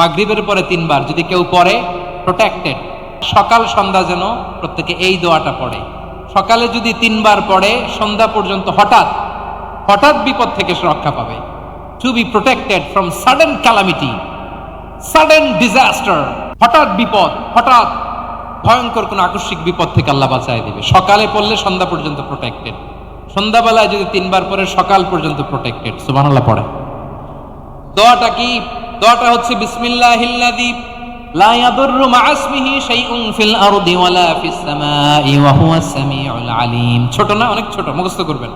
মাগরিবের পরে তিনবার, যদি কেউ পড়ে প্রোটেক্টেড সকাল, সন্ধ্যা যেন প্রত্যেকে এই দোয়াটা পড়ে। সকালে যদি তিনবার পড়ে, সন্ধ্যা পর্যন্ত হঠাৎ হঠাৎ বিপদ থেকে রক্ষা পাবে। To be protected from sudden calamity sudden disaster হঠাৎ বিপদ, হঠাৎ ভয়ঙ্কর কোন আকস্মিক বিপদ থেকে আল্লাহ বাঁচায় দিবে। সকালে পড়লে সন্ধ্যা পর্যন্ত প্রোটেক্টেড সন্ধ্যাবেলায় যদি তিনবার পরে সকাল পর্যন্ত প্রোটেক্টেড সুবহানাল্লাহ, পড়ে। দোয়াটা কি দোয়াটা হচ্ছে, বিসমিল্লাহিল্লাযী লা আলিম। ছোট না, অনেক ছোট, মুখস্থ করবেন।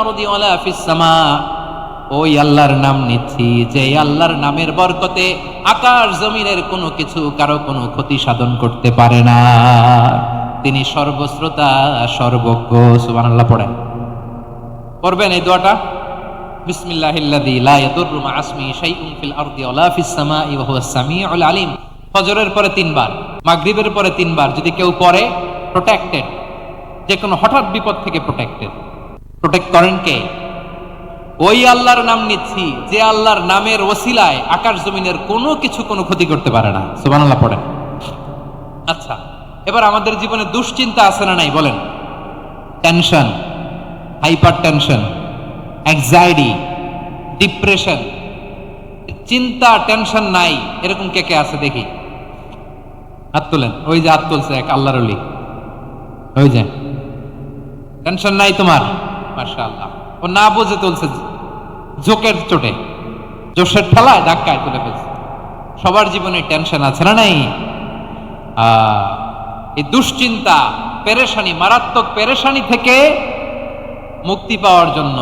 আরদি ওই আল্লাহর নাম নিচ্ছি, যে আল্লাহর নামের বরকতে আকাশ জমিনের কোনো কিছু কারও কোনো ক্ষতি সাধন করতে পারে না। তিনি সর্বশ্রোতা, সর্বজ্ঞ, সুবহানাল্লাহ পড়েন। পড়বেন এই দোয়াটা? আলিম। ফজরের পরে তিনবার, মাগরিবের পরে তিনবার যদি কেউ পড়ে প্রোটেক্টেড যে কোনো হঠাৎ বিপদ থেকে প্রোটেক্টেড প্রোটেক্ট করেন কে? ওই আল্লাহর নাম নিচ্ছি, যে আল্লাহর নামের ওসিলায় আকাশ জমিনের কোনো কিছু কোনো ক্ষতি করতে পারে না। সুবহানাল্লাহ, পড়েন। আচ্ছা এবার আমাদের জীবনে দুশ্চিন্তা আছে না নাই, বলেন। Tension hypertension anxiety depression চিন্তা টেনশন নাই, এরকম কে কে আছে দেখি? হাত তোলেন, ওই যে হাত তুলছে এক আল্লাহর ওই যে। টেনশন নাই তোমার? আল্লাহ ও না বুঝে তুলছে জোকের চোটে। জোশের ঠেলায় ধাক্কায় তুলে ফেলছে। সবার জীবনে টেনশন আছে না নাই? এই দুশ্চিন্তা, পেরেশানি, মারাত্মক পেরেশানি থেকে মুক্তি পাওয়ার জন্য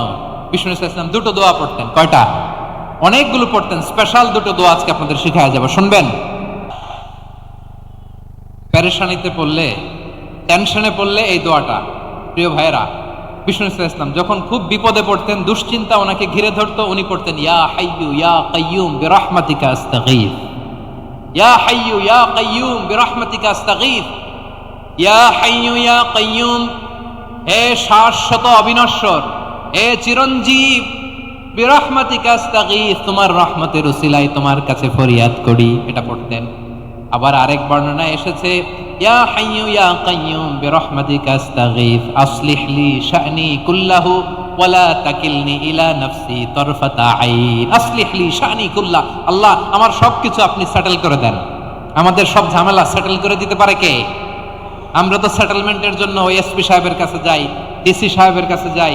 বিষ্ণু ইসলাম দুটো দোয়া পড়তেন। কয়টা? অনেকগুলো পড়তেন। স্পেশাল দুটো দোয়া আজকে আপনাদের শিখায় যাব। শুনবেন? পেরেশানিতে পড়লে, টেনশনে পড়লে এই দোয়াটা। প্রিয় ভাইয়েরা, বিষ্ণু ইসলাম যখন খুব বিপদে পড়তেন, দুশ্চিন্তা ওনাকে ঘিরে ধরতো, উনি পড়তেন, ইয়া হাইয়ু ইয়া কাইয়ুম বিরহমাতিকা ইয়া হাইয়ু ইয়া কাইয়ুম বিরহমাতিকা আস্তাগীথ ইয়া হাইয়ু ইয়া কাইয়ুম হে শাশ্বত অবিনশ্বর। হে চিরঞ্জীব তোমার রহমতের উসিলায় তোমার কাছে ফরিয়াদ করি। এটা পড়তেন। আবার আরেক বর্ণনা এসেছে, ইয়া হাইয়ু ইয়া কাইয়ুম, বিরহমাতিকা আস্তাগীথ আসলিহ লি শা'নি কুল্লাহু, ওয়ালা তাকিলনি ইলা নাফসি তরফাতা আইন। আসলিহ লি শা'নি কুল্লাহ, আল্লাহ, আমার সবকিছু আপনি সেটেল করে দেন। আমাদের সব ঝামেলা সেটেল করে দিতে পারে কে? আমরা তো সেটেলমেন্টের জন্য ওই এসপি সাহেবের কাছে যাই ডিসি সাহেবের কাছে যাই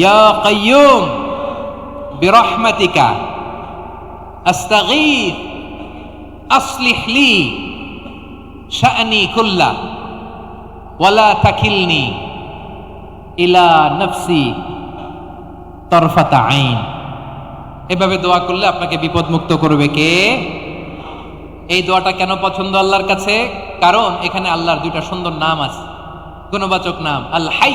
ইয়া কাইয়ুম বিরহমাতিকা আস্তাগীথ আসলিহ লি শা'নি কুল্লা ওয়ালা তাকিলনি ইলা নফসি তরফাতা আইন এভাবে দোয়া করলে আপনাকে বিপদ মুক্ত করবে কে? এই দোয়াটা কেন পছন্দ আল্লাহর কাছে? কারণ এখানে আল্লাহর দুইটা সুন্দর নাম আছে। গুণবাচক নাম আল হাই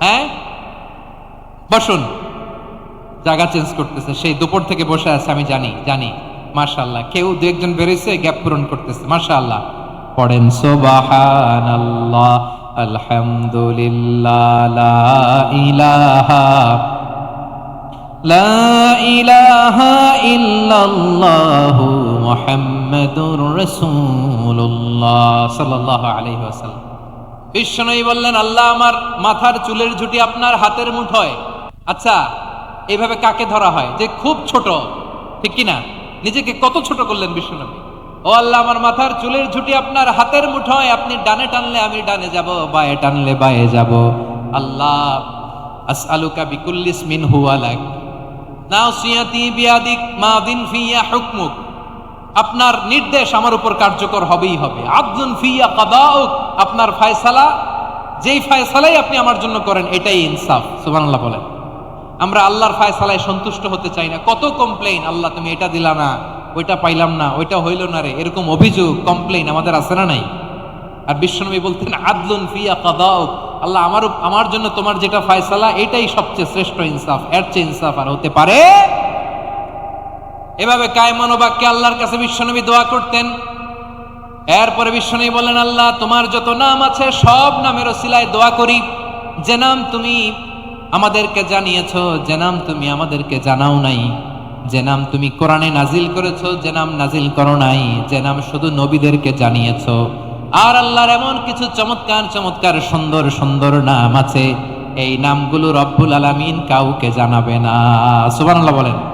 হ্যাঁ? বসুন। জায়গা চেঞ্জ করতেছে। সেই দুপুর থেকে বসে আছে, আমি জানি জানি। মাশাআল্লাহ। কেউ দু একজন বেরোইছে গ্যাপ পূরণ করতেছে। মাশাআল্লাহ। পড়েন, সুবহানাল্লাহ, আলহামদুলিল্লাহ, লা ইলাহা লা ইলাহা ইল্লাল্লাহু মুহাম্মাদুর রাসূলুল্লাহ সাল্লাল্লাহু আলাইহি ওয়াসাল্লাম। বিশ্বনবী বললেন, আল্লাহ আমার মাথার চুলের ঝুটি আপনার হাতের মুঠোয় আচ্ছা এভাবে কাকে ধরা হয়? যে খুব ছোট, ঠিক কি না? নিজেকে কত ছোট করলেন বিশ্বনবী ও আল্লাহ আমার মাথার চুলের ঝুটি আপনার হাতের মুঠোয় আপনি ডানে টানলে আমি ডানে যাব, বায়ে টানলে বায়ে যাব। আল্লাহ, আসআলুকা বিকুল্লিস মিন হুয়া লাক। নাসিয়াতি বিয়াদিক মাদিন ফিয়া হুকমুক। আপনার নির্দেশ আমার উপর কার্যকর হবেই হবে। আব্দুন ফিয়া কাদাউক। আপনার ফায়সালা, যেই ফায়সালাই আপনি আমার জন্য করেন, এটাই ইনসাফ, সুবহানাল্লাহ বলেন। আমরা আল্লাহর ফায়সালায় সন্তুষ্ট হতে চাই না। কত কমপ্লেইন আল্লাহ তুমি এটা দিলা না, ওইটা পাইলাম না, ওইটা হইল না রে, এরকম অভিযোগ কমপ্লেইন আমাদের আছে না নাই? আর বিশ্বনবী বলতেন, আদলুন ফিয়া কাদাউক। আল্লাহ আমার আমার জন্য তোমার যেটা ফায়সালা, এটাই সবচেয়ে শ্রেষ্ঠ ইনসাফ, এর চেয়ে ইনসাফ আর হতে পারে? এভাবে কায়মনোবাক্যে আল্লাহর কাছে বিশ্বনবী দোয়া করতেন। এরপরে বিশ্বনবী বলেন আল্লাহ, তোমার যত নাম আছে, সব নামের ওসিলায় দোয়া করি। যে নাম তুমি আমাদেরকে জানিয়েছো, যে নাম তুমি আমাদেরকে জানাও নাই। যে নাম তুমি কোরআনে নাজিল করেছ, যে নাম নাজিল করো নাই। যে নাম শুধু নবীদেরকে জানিয়েছ। আর আল্লাহর এমন কিছু চমৎকার চমৎকার, সুন্দর সুন্দর নাম আছে। এই নামগুলো রব্বুল আলামিন কাউকে জানাবে না। সুবহানাল্লাহ বলেন।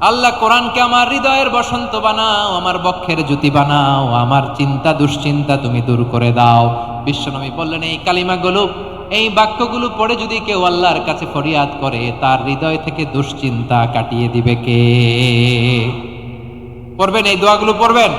আল্লাহ কোরআনকে আমার হৃদয়ের বসন্ত বানাও, আমার বক্ষের জ্যোতি বানাও, আমার চিন্তা দুশ্চিন্তা তুমি দূর করে দাও। বিশ্বনবী বললেন, এই কালিমাগুলো, এই বাক্যগুলো পড়ে যদি কেউ আল্লাহর কাছে ফরিয়াদ করে, তার হৃদয় থেকে দুশ্চিন্তা কাটিয়ে দিবে কে? পড়বেন, এই দোয়াগুলো পড়বেন?